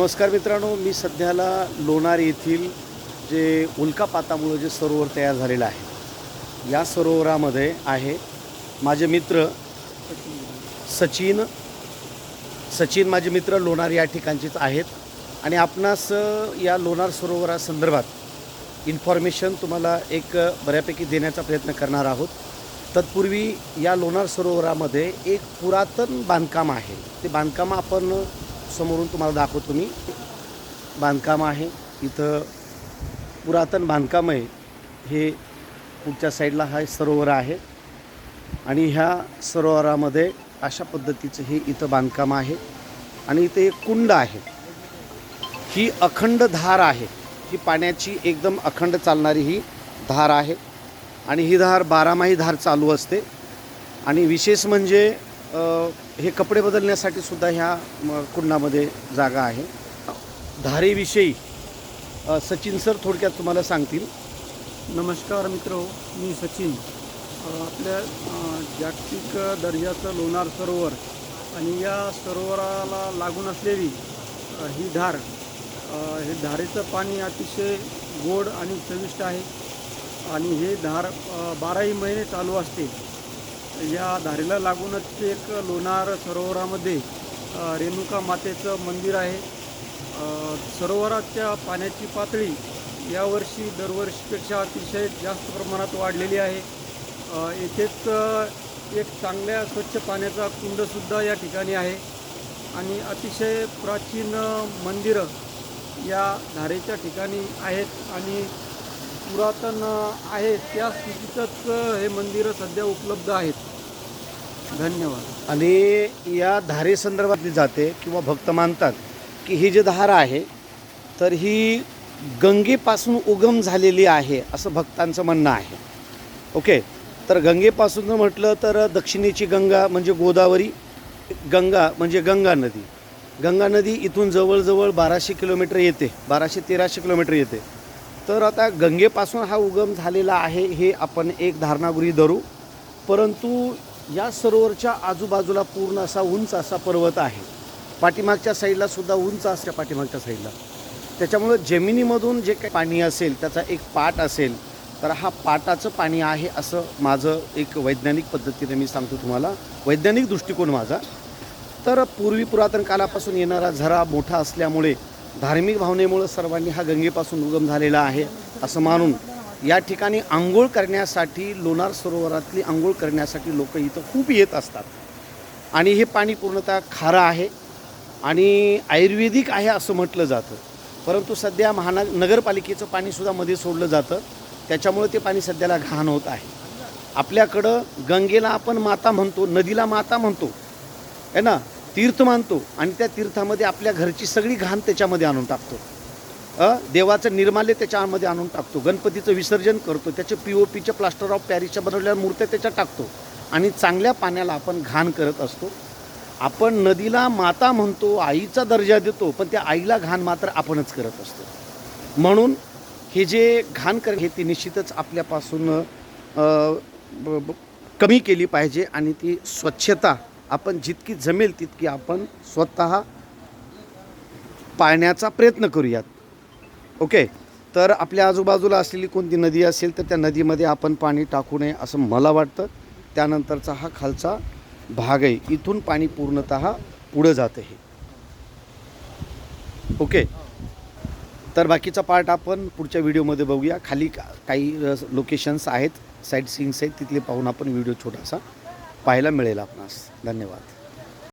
नमस्कार मित्रांनो मी सध्याला लोणार येथील जे उल्कापातामुळं जे सरोवर तयार झालेलं आहे या सरोवरामध्ये आहे माझे मित्र सचिन. सचिन माझे मित्र लोणार या ठिकाणचेच आहेत आणि आपणास या लोणार सरोवरासंदर्भात इन्फॉर्मेशन तुम्हाला एक बऱ्यापैकी देण्याचा प्रयत्न करणार आहोत. तत्पूर्वी या लोणार सरोवरामध्ये एक पुरातन बांधकाम आहे. ते बांधकाम आपण समोरून तुम्हाला दाखवतो मी. बांधकाम आहे. इथं पुरातन बांधकाम आहे. हे पुढच्या साईडला हा सरोवर आहे. आणि ह्या सरोवरामध्ये अशा पद्धतीचं हे इथं बांधकाम आहे. आणि इथे एक कुंड आहे. ही अखंड धार आहे. ही पाण्याची एकदम अखंड चालणारी ही धार आहे. आणि ही धार बारामाही धार चालू असते. आणि विशेष म्हणजे हे कपडे बदलण्यासाठी सुद्धा ह्या म, कुंडामध्ये जागा आहे. धारेविषयी सचिन सर थोडक्यात तुम्हाला सांगतील. नमस्कार मित्र मी सचिन. आपल्या जागतिक दर्जाचं लोणार सरोवर आणि या सरोवराला लागून असलेली ही धार हे धारेचं पाणी अतिशय गोड आणि चविष्ट आहे. आणि हे धार बाराही महिने चालू असते. या धारेला लागूनच एक लोणार सरोवरामध्ये रेणुका मातेचं मंदिर आहे. सरोवराच्या पाण्याची पातळी यावर्षी दरवर्षीपेक्षा अतिशय जास्त प्रमाणात वाढलेली आहे. येथेच एक चांगल्या स्वच्छ पाण्याचा कुंडसुद्धा या ठिकाणी आहे. आणि अतिशय प्राचीन मंदिरं या धारेच्या ठिकाणी आहेत. आणि पुरातन आहे त्या स्थितीतच हे मंदिरं सध्या उपलब्ध आहेत. धन्यवाद. आणि या धारेसंदर्भातली जाते किंवा भक्त मानतात की ही जी धार आहे तर ही गंगेपासून उगम झालेली आहे असं भक्तांचं म्हणणं आहे. ओके तर गंगेपासून म्हटलं तर दक्षिणेची गंगा म्हणजे गोदावरी गंगा म्हणजे गंगा नदी. गंगा नदी इथून जवळजवळ बाराशे किलोमीटर येते बाराशे तेराशे किलोमीटर येते. तर आता गंगेपासून हा उगम झालेला आहे हे आपण एक धारणागुरी धरू. परंतु या सरोवरच्या आजूबाजूला पूर्ण असा उंच असा पर्वत आहे. पाठीमागच्या साईडला सुद्धा उंच असल्या पाठीमागच्या साईडला. त्याच्यामुळं जमिनीमधून जे काही पाणी असेल त्याचा एक पाट असेल तर हा पाटाचं पाणी आहे असं माझं एक वैज्ञानिक पद्धतीने मी सांगतो तुम्हाला. वैज्ञानिक दृष्टिकोन माझा. तर पूर्वी पुरातन कालापासून येणारा झरा मोठा असल्यामुळे धार्मिक भावनेमुळं सर्वांनी हा गंगेपासून उगम झालेला आहे असं मानून या ठिकाणी आंघोळ करण्यासाठी लोणार सरोवरातली आंघोळ करण्यासाठी लोक इथं खूप येत असतात. आणि हे पाणी पूर्णतः खारं आहे आणि आयुर्वेदिक आहे असं म्हटलं जातं. परंतु सध्या महानग नगरपालिकेचं पाणीसुद्धा मध्ये सोडलं जातं. त्याच्यामुळे ते पाणी सध्याला घाण होत आहे. आपल्याकडं गंगेला आपण माता म्हणतो नदीला माता म्हणतो. आहे ना? तीर्थ मानतो आणि त्या तीर्थामध्ये आपल्या घरची सगळी घाण त्याच्यामध्ये आणून टाकतो. अ देवाचं निर्माल्य त्याच्यामध्ये आणून टाकतो. गणपतीचं विसर्जन करतो. त्याचे पी ओ पीच्या प्लास्टर ऑफ पॅरिसच्या बनवलेल्या मूर्त्या त्याच्यात टाकतो. आणि चांगल्या पाण्याला आपण घाण करत असतो. आपण नदीला माता म्हणतो आईचा दर्जा देतो पण त्या आईला घाण मात्र आपणच करत असतो. म्हणून हे जे घाण कर हे ती निश्चितच आपल्यापासून ब- कमी केली पाहिजे आणि ती स्वच्छता आपण जितकी जमेल तितकी आपण स्वतः पाळण्याचा प्रयत्न करूयात. ओके? तर आपल्या आजूबाजूला असलेली कोणती नदी असेल तर त्या नदीमध्ये आपण पाणी टाकू नये असं मला वाटतं. त्यानंतरचा हा खालचा भाग आहे. इथून पाणी पूर्णत पुढं जातं हे. ओके? तर बाकीचा पार्ट आपण पुढच्या व्हिडिओमध्ये बघूया. खाली का- काही लोकेशन्स आहेत साईट सीन्स आहेत तिथले पाहून आपण व्हिडिओ छोटासा पाहायला मिळेल आपणास. धन्यवाद.